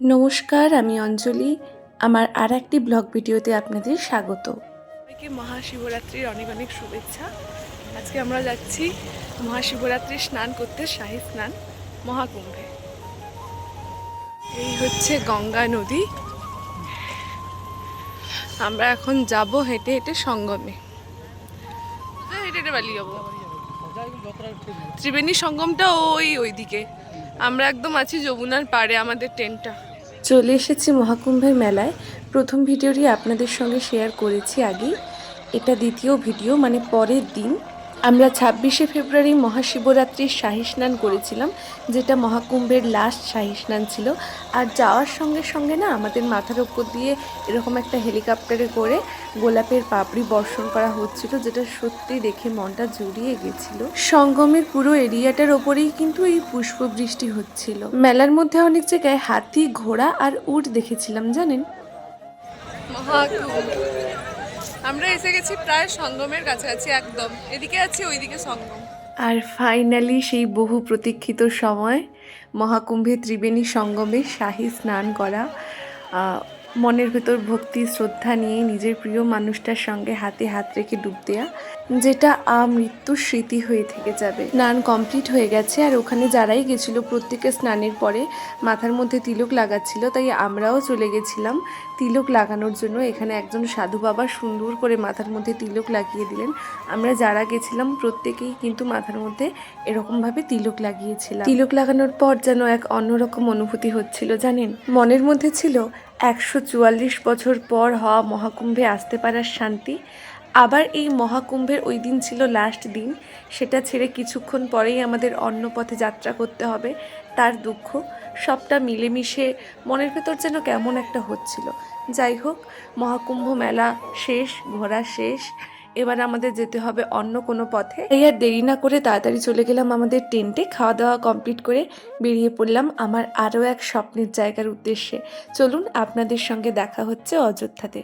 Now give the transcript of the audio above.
নমস্কার, আমি অঞ্জলি। আমার আর একটি ব্লগ ভিডিওতে আপনাদের স্বাগত। সবাইকে মহাশিবরাত্রির অনেক অনেক শুভেচ্ছা। আজকে আমরা যাচ্ছি মহাশিবরাত্রির স্নান করতে, শাহী স্নান, মহাকুম্ভে। এই হচ্ছে গঙ্গা নদী। আমরা এখন যাব হেঁটে হেঁটে সঙ্গমে। হেঁটে হেঁটে বালি যাব ত্রিবেণী সঙ্গমটা ওই ওইদিকে। আমরা একদম আছি যমুনার পাড়ে, আমাদের টেন্টটা চলে এসেছি মহাকুম্ভের মেলায়। প্রথম ভিডিওটি আপনাদের সঙ্গে শেয়ার করেছি আগে এটা দ্বিতীয় ভিডিও মানে পরের দিন। আমরা ছাব্বিশে ফেব্রুয়ারি মহাশিবরাত্রির শাহী স্নান করেছিলাম, যেটা মহাকুম্ভের লাস্ট শাহী স্নান ছিল। আর যাওয়ার সঙ্গে সঙ্গে না আমাদের মাথার ওপর দিয়ে এরকম একটা হেলিকপ্টারে করে গোলাপের পাপড়ি বর্ষণ করা হচ্ছিল, যেটা সত্যি দেখে মনটা জুড়িয়ে গেছিল। সঙ্গমের পুরো এরিয়াটার ওপরেই কিন্তু এই পুষ্প বৃষ্টি হচ্ছিল। মেলার মধ্যে অনেক জায়গায় হাতি, ঘোড়া আর উট দেখেছিলাম, জানেন? মহাকুম্ভ। আমরা এসে গেছি প্রায় সঙ্গমের কাছাকাছি, একদম। এদিকে আছি, ওইদিকে সঙ্গম। আর ফাইনালি সেই বহু প্রতীক্ষিত সময়, মহাকুম্ভে ত্রিবেণী সঙ্গমে শাহী স্নান করা মনের ভেতর ভক্তি, শ্রদ্ধা নিয়ে নিজের প্রিয় মানুষটার সঙ্গে হাতে হাত রেখে ডুব দেওয়া যেটা আমৃত্যুর স্মৃতি হয়ে থেকে যাবে। স্নান কমপ্লিট হয়ে গেছে আর ওখানে যারাই গেছিল প্রত্যেকে স্নানের পরে মাথার মধ্যে তিলক লাগাচ্ছিল, তাই আমরাও চলে গেছিলাম তিলক লাগানোর জন্য। এখানে একজন সাধু বাবা সুন্দর করে মাথার মধ্যে তিলক লাগিয়ে দিলেন। আমরা যারা গেছিলাম, প্রত্যেকেই কিন্তু মাথার মধ্যে এরকমভাবে তিলক লাগিয়েছিলাম। তিলক লাগানোর পর যেন এক অন্যরকম অনুভূতি হচ্ছিল, জানেন? মনের মধ্যে ছিল একশো চুয়াল্লিশ বছর পর হওয়া মহাকুম্ভে আসতে পারার শান্তি, আবার এই মহাকুম্ভের ওই দিন ছিল লাস্ট দিন। সেটা ছেড়ে কিছুক্ষণ পরেই আমাদের অন্য পথে যাত্রা করতে হবে, তার দুঃখ। সবটা মিলেমিশে মনের ভেতর যেন কেমন একটা হচ্ছিল। যাই হোক, মহাকুম্ভ মেলা শেষ, ঘোরা শেষ। এবার আমাদের যেতে হবে অন্য কোনো পথে। এই আর দেরি না করে তাড়াতাড়ি চলে গেলাম আমাদের টেন্টে। খাওয়া দাওয়া কমপ্লিট করে বেরিয়ে পড়লাম আমার আরও এক স্বপ্নের জায়গার উদ্দেশ্যে। চলুন আপনাদের সঙ্গে দেখা হচ্ছে অযোধ্যাতে।